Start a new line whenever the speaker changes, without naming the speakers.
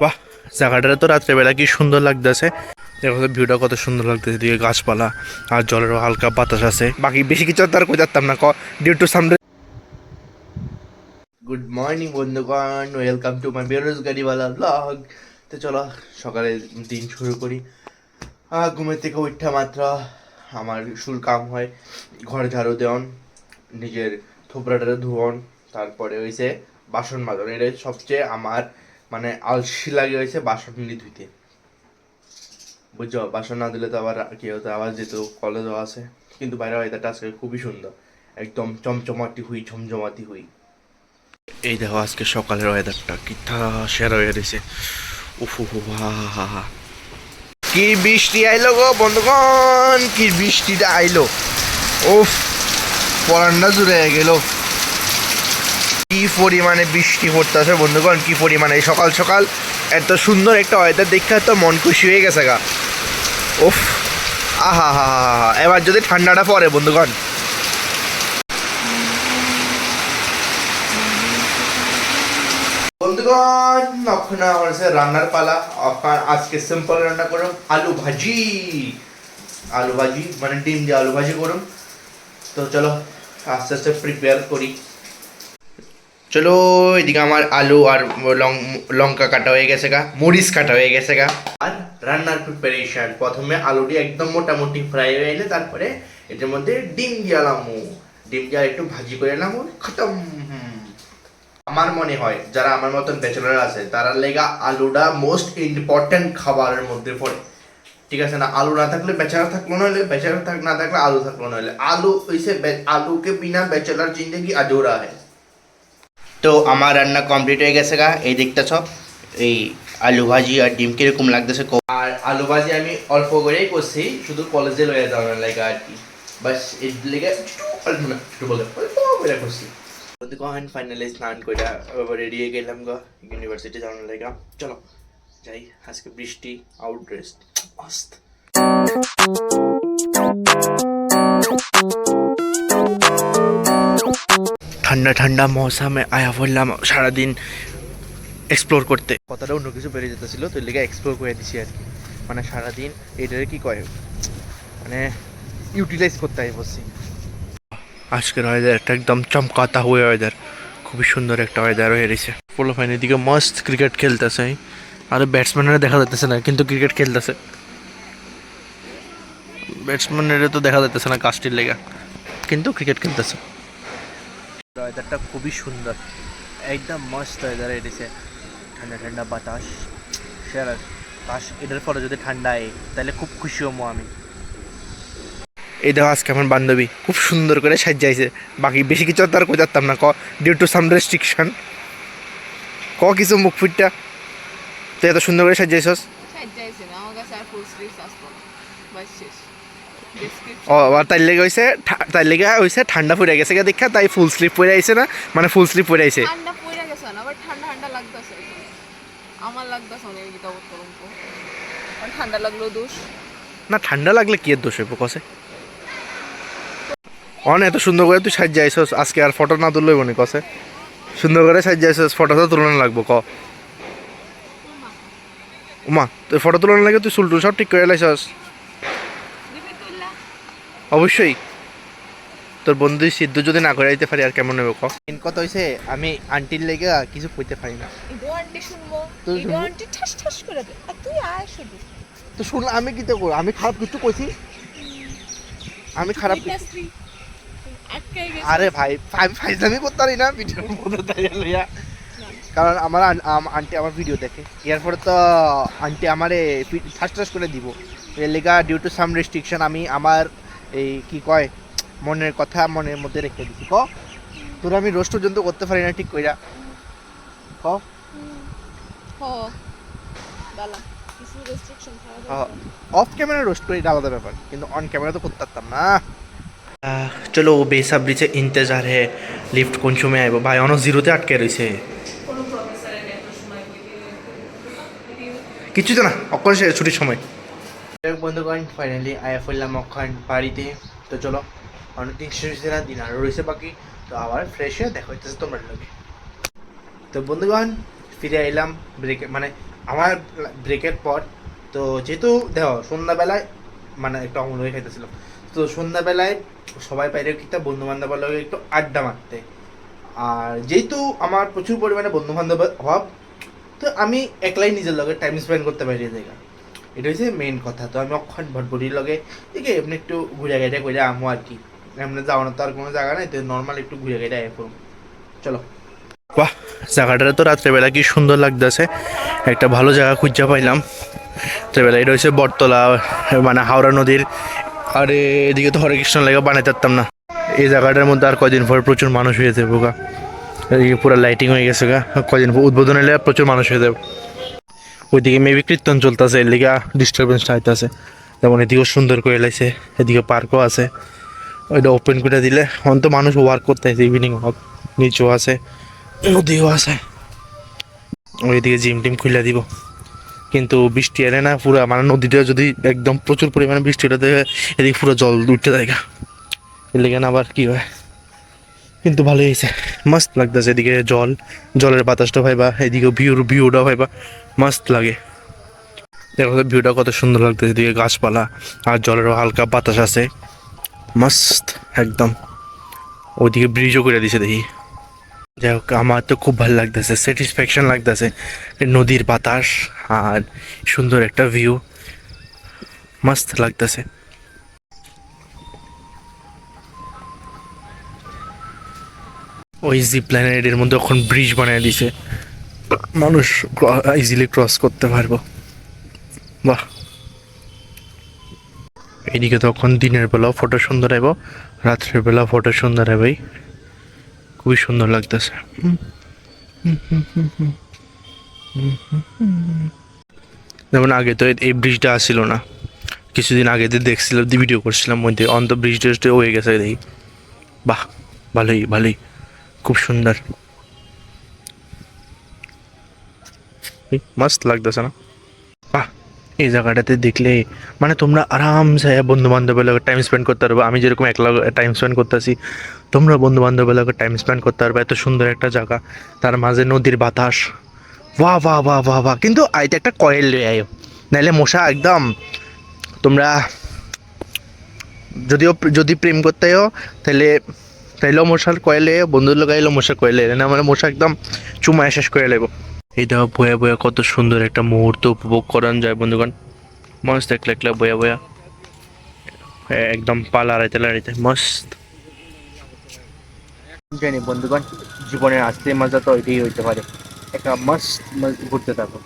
বাহ জায়গাটা তো রাত্রেবেলা কি সুন্দর লাগতেছে। দেখো তো ভিউটা কত সুন্দর লাগতেছে দিকে গাছপালা আর জলেরও হালকা বাতাস আছে। বাকি বেশি কিছু তার কই যাতাম না, ক ডিউ টু সামনে গুড মর্নিং বন্ধুগণ ওয়েলকাম টু মাই বেরোজগাড়িওয়ালা ব্লগ তো চলো সকালে দিন শুরু করি। ঘুমের থেকে উঠা মাত্র আমার শুল কাম হয়, ঘর ঝাড়ু দেওয়ন নিজের থোপড়াটা ধুয়ন তারপরে হয়েছে বাসন মাজন এটা সবচেয়ে আমার মানে আলসি লাগে হয়েছে বাসন নি ধুইতে। বুঝছ? বাসন না দিলে তো আবার কি হতো? আবার যেত কলেজও আছে, কিন্তু বাইরে ওয়েদারটা আজকে খুবই সুন্দর। একদম চমচমাটি হুই, ঝমঝমাটি হুই। এই দেখো আজকে সকালের ওয়েদারটা কি সেরা হয়ে রয়েছে উফু কি বৃষ্টি আইলো গো বন্ধুগণ? কি বৃষ্টিটা আইলো? উফ পরান্না জুড়ে গেল। কি পরিমাণে বৃষ্টি পড়তেছে বন্ধুগণ, কি পরিমাণে? সকাল সকাল এত সুন্দর একটা ওয়েদার দেখে তো মন খুশি হয়ে গেছে গা। উফ, আহা, হা হা হা এবার যদি ঠান্ডাটা পড়ে বন্ধুগণ। বন্ধুগণ, এখন আমার রান্নার পালা। আজকে সিম্পল রান্না করুন, আলু ভাজি। আলু ভাজি মানে ডিম দিয়ে আলু ভাজি করুন। তো চলো, আস্তে আস্তে প্রিপেয়ার করি। চলো এদিকে আমার আলু আর লঙ্কা কাটা হয়ে গেছে গা, মরিচ কাটা হয়ে গেছে গা। আর রান্নার প্রিপারেশন প্রথমে আলুটি একদম মোটামুটি ফ্রাই হয়ে এলে তারপরে এটার মধ্যে ডিম দিয়ে আলামু ডিম দিয়ে একটু ভাজি করে এলাম, খতম। আমার মনে হয় যারা আমার মতন ব্যাচেলার আছে, তারা লেগা আলুটা মোস্ট ইম্পর্টেন্ট খাবারের মধ্যে পড়ে। ঠিক আছে না? আলু না থাকলে বেচারা থাকল না হলে বেচারা থাক না থাকলে আলু থাকল না হলে। আলু ওইসে আলুকে বিনা বেচেলার জিন্দগি আধুরা है তো আমার রান্না কমপ্লিট হয়ে গেছে গা। এই দিকটা সব। এই আলু ভাজি আর ডিম কীরকম লাগতেছে আর আলু ভাজি আমি অল্প করেই করছি, শুধু কলেজে লয়ে যাওয়ার লাগে আর কি। বাস, এর লেগে অল্প না, একটু বলে, অল্প করে করছি। কখন ফাইনালি স্নান করে রেডি হয়ে গেলাম গা ইউনিভার্সিটি যাওয়ার লেগা। চলো, যাই, আজকে বৃষ্টি আউট রেস্ট মস্ত। ঠান্ডা ঠান্ডা মৌসামে আয়া বললাম সারাদিন এক্সপ্লোর করতে। কথাটা অন্য কিছু বেড়ে যেতেছিল তো লেগে এক্সপ্লোর করে দিছি আর কি। মানে সারাদিন এটারে কি কয়? মানে ইউটিলাইজ করতে আমি বলছি। আজকের ওয়েদারটা একদম চমকাতা হয়ে ওয়েদার খুবই সুন্দর একটা ওয়েদার হয়ে রয়েছে। পোলো ফাইনের দিকে মস্ত ক্রিকেট খেলতেছে। আর ব্যাটসম্যানেরা দেখা যাচ্ছে না কিন্তু ক্রিকেট খেলতেছে। ব্যাটসম্যানেরা তো দেখা যাচ্ছে না কাস্টির লেগা। কিন্তু ক্রিকেট খেলতেছে। ওয়েদারটা খুবই সুন্দর। একদম মস্ত ওয়েদার এসেছে। ঠান্ডা ঠান্ডা বাতাস। সেরা কাশ এটার পরে যদি ঠান্ডা আয় তাহলে খুব খুশি হব আমি। এই দেখো, আজকে আমার বান্ধবী খুব সুন্দর করে সাজাইছে বাকি বেশি কিছু তার কই যাতাম না, ক ডিউ টু সাম রেস্ট্রিকশন ক, কিছু মুখ ফুটটা? তুই এত সুন্দর করে সাজাইছস
সাজ্জাইছে না, আমার কাছে আর ফুল স্লিভস আসতো বাস শেষ।
ও আর তাই লেগে হয়েছে তাই লেগে হয়েছে ঠান্ডা পড়ে গেছে। দেখা তাই ফুল স্লিপ পরে আইছে না? মানে ফুল স্লিপ পরে আইছে
ঠান্ডা পড়ে গেছে না আবার ঠান্ডা ঠান্ডা লাগতেছে আমার লাগতেছে অনেক গীতা উত্তরম আর ঠান্ডা লাগল দোষ।
না ঠান্ডা লাগলে কি এর দোষ হইব কসে অন এত সুন্দর করে তুই সাজাইছস আজকে আর ফটো না তুললেই বনি কসে সুন্দর করে সাজাইছস ফটো তো তুলনা লাগবো ক? উমা। তুই ফটো তুলনা লাগে তুই চুল টুল সব ঠিক করে লাইছস। অবশ্যই। তোর বন্ধু সিদ্ধ যদি না করে দিতে পারি আর কেমন হবে মেন কথা হইছে আমি আন্টির লেগে কিছু কইতে পারি না।
আন্টি শুনব
তুই
ইদো
শুনব?
আন্টি ঠাস ঠাস করে আর তুই আয় শুধু।
তো শুন আমি কি তো আমি খারাপ কিছু কইছি? আমি খারাপ আরে ভাই আমি ফাইজলামি করতে পারি না ভিডিওর মধ্যে দাঁড়িয়ে লইয়া। কারণ আমার আন্টি আমার ভিডিও দেখে। এরপরে তো আন্টি আমারে ঠাস ঠাস করে দিব। এর লেগা ডিউ টু সাম রেস্ট্রিকশন আমি আমার এই কি কয় মনের কথা মনের মধ্যে রেখে দিছি। ক? তোর আমি রোজ পর্যন্ত করতে পারি না ঠিক কইরা। ক? অফ ক্যামেরা রোস্ট করি আলাদা ব্যাপার কিন্তু অন ক্যামেরা তো করতে পারতাম না চলো বেসাবরি সে ইন্তজার হে লিফট কোন সময় আইব? ভাই অন জিরোতে আটকে রইছে। কিছু তো না অক্ষর ছুটির সময়। বন্ধুগণ ফাইনালি আয়া ফেললাম অক্ষণ বাড়িতে তো চলো অনেকদিন শেষ না দিন আরও রয়েছে বাকি, তো আবার ফ্রেশ হয়ে দেখা, হইতেছে তোমরা লোকে তো বন্ধুগণ, ফিরে এলাম ব্রেক মানে আমার ব্রেকের পর। তো যেহেতু দেখো, সন্ধ্যাবেলায় মানে একটু অমন হয়ে খাইতেছিলাম। তো সন্ধ্যাবেলায় সবাই বাইরে কিতা বন্ধু বান্ধবের লগে একটু আড্ডা মারতে। আর যেহেতু আমার প্রচুর পরিমাণে বন্ধু বান্ধবের অভাব তো আমি একলাই নিজের লগে টাইম স্পেন্ড করতে পারি এই জায়গা এটা হচ্ছে মেইন কথা। তো আমি অক্ষণ ভটভটির লগে ঠিক এমনি একটু ঘুরে ঘেটে করে আমো আর কি। এমনি যাওয়ানোর তো আর কোনো জায়গা নাই, তো নর্মাল একটু ঘুরে ঘেটে আয় করুন চলো। বাহ জায়গাটা তো রাত্রেবেলা কি সুন্দর লাগতেছে। একটা ভালো জায়গা খুঁজে পাইলাম। রাত্রেবেলা এটা হচ্ছে বটতলা মানে হাওড়া নদীর। আর এদিকে তো হরে কৃষ্ণ লেগে বানাই থাকতাম না। এই জায়গাটার মধ্যে আর কদিন পর প্রচুর মানুষ হয়ে যাবে গা। পুরো লাইটিং হয়ে গেছে গা। কদিন পর উদ্বোধন হলে প্রচুর মানুষ হয়ে যাবে। ওইদিকে মেবি কীর্তন চলতেছে, এর লিগে ডিস্টারবেন্সটা আইতেছে। যেমন এদিকেও সুন্দর করে লাইছে, এদিকে পার্কও আছে। ওইটা ওপেন করে দিলে অন্ত মানুষ ওয়ার্ক করতে আছে ইভিনিং ওয়াক নিচেও আছে, নদীও আছে। ওইদিকে জিম টিম খুলে দিব। কিন্তু বৃষ্টি এলে না পুরো মানে নদীটা যদি একদম প্রচুর পরিমাণে বৃষ্টি দেখে এদিকে পুরো জল উঠতে জায়গা এর লেগে আবার কি হয়? কিন্তু ভালোই হয়েছে। মস্ত লাগতেছে এদিকে জল, জলের বাতাসটা ভাইবা, এদিকে ভিউর, ভিউটা ভাইবা, মস্ত লাগে। দেখো ভিউটা কত সুন্দর লাগতেছে, এদিকে গাছপালা আর জলেরও হালকা বাতাস আছে। মস্ত, একদম। ওইদিকে ব্রিজও করে দিছে দেখি। যাই হোক, আমার তো খুব ভালো লাগতেছে স্যাটিসফ্যাকশন লাগতেছে। নদীর বাতাস আর সুন্দর একটা ভিউ মস্ত লাগতেছে। ওই জিপ লাইনের এর মধ্যে এখন ব্রিজ বানিয়ে দিছে। মানুষ ইজিলি ক্রস করতে পারব। বাহ। এইদিকে তখন দিনের বেলাও ফটো সুন্দর আইব রাত্রের বেলা ফটো সুন্দর আইবই খুবই সুন্দর লাগতেছে। যেমন আগে তো এই ব্রিজটা আসছিল না। কিছুদিন আগে দিয়ে দেখছিলাম ভিডিও করছিলাম মধ্যে অন্ত ব্রিজ টেস্টে হয়ে গেছে দেখি। বাহ, ভালোই ভালোই। খুব সুন্দর। মস্ত লাগতেছে না? এই জায়গাটাতে দেখলে মানে তোমরা আরামসে বন্ধু বান্ধবের লগে টাইম স্পেন্ড করতে পারবে। আমি যেরকম একলা টাইম স্পেন্ড করতেছি, তোমরা বন্ধু বান্ধবের লগে টাইম স্পেন্ড করতে পারবে। এত সুন্দর একটা জায়গা। তার মাঝে নদীর বাতাস। বাহ বাহ বাহ বাহ বাহ। কিন্তু আইটা একটা কয়েল লয়ে আয়ো। নাইলে মশা একদম তোমরা যদিও যদি প্রেম করতে হো তাহলে তাইলেও মশার কয়েলে বন্ধুর লোক মশা কয়েলে না মানে মশা একদম চুমায় শেষ করে লেবো এইটা বয়া বয়া কত সুন্দর একটা মুহূর্ত উপভোগ করান যায়, বন্ধুগণ। মস্ত একলা একলা বয়া বয়া। একদম পা লড়াইতে লড়াইতে, মস্ত। জানি বন্ধুগণ, জীবনের আসলে মজা তো এটাই হইতে পারে। একটা মস্ত ঘুরতে থাকো।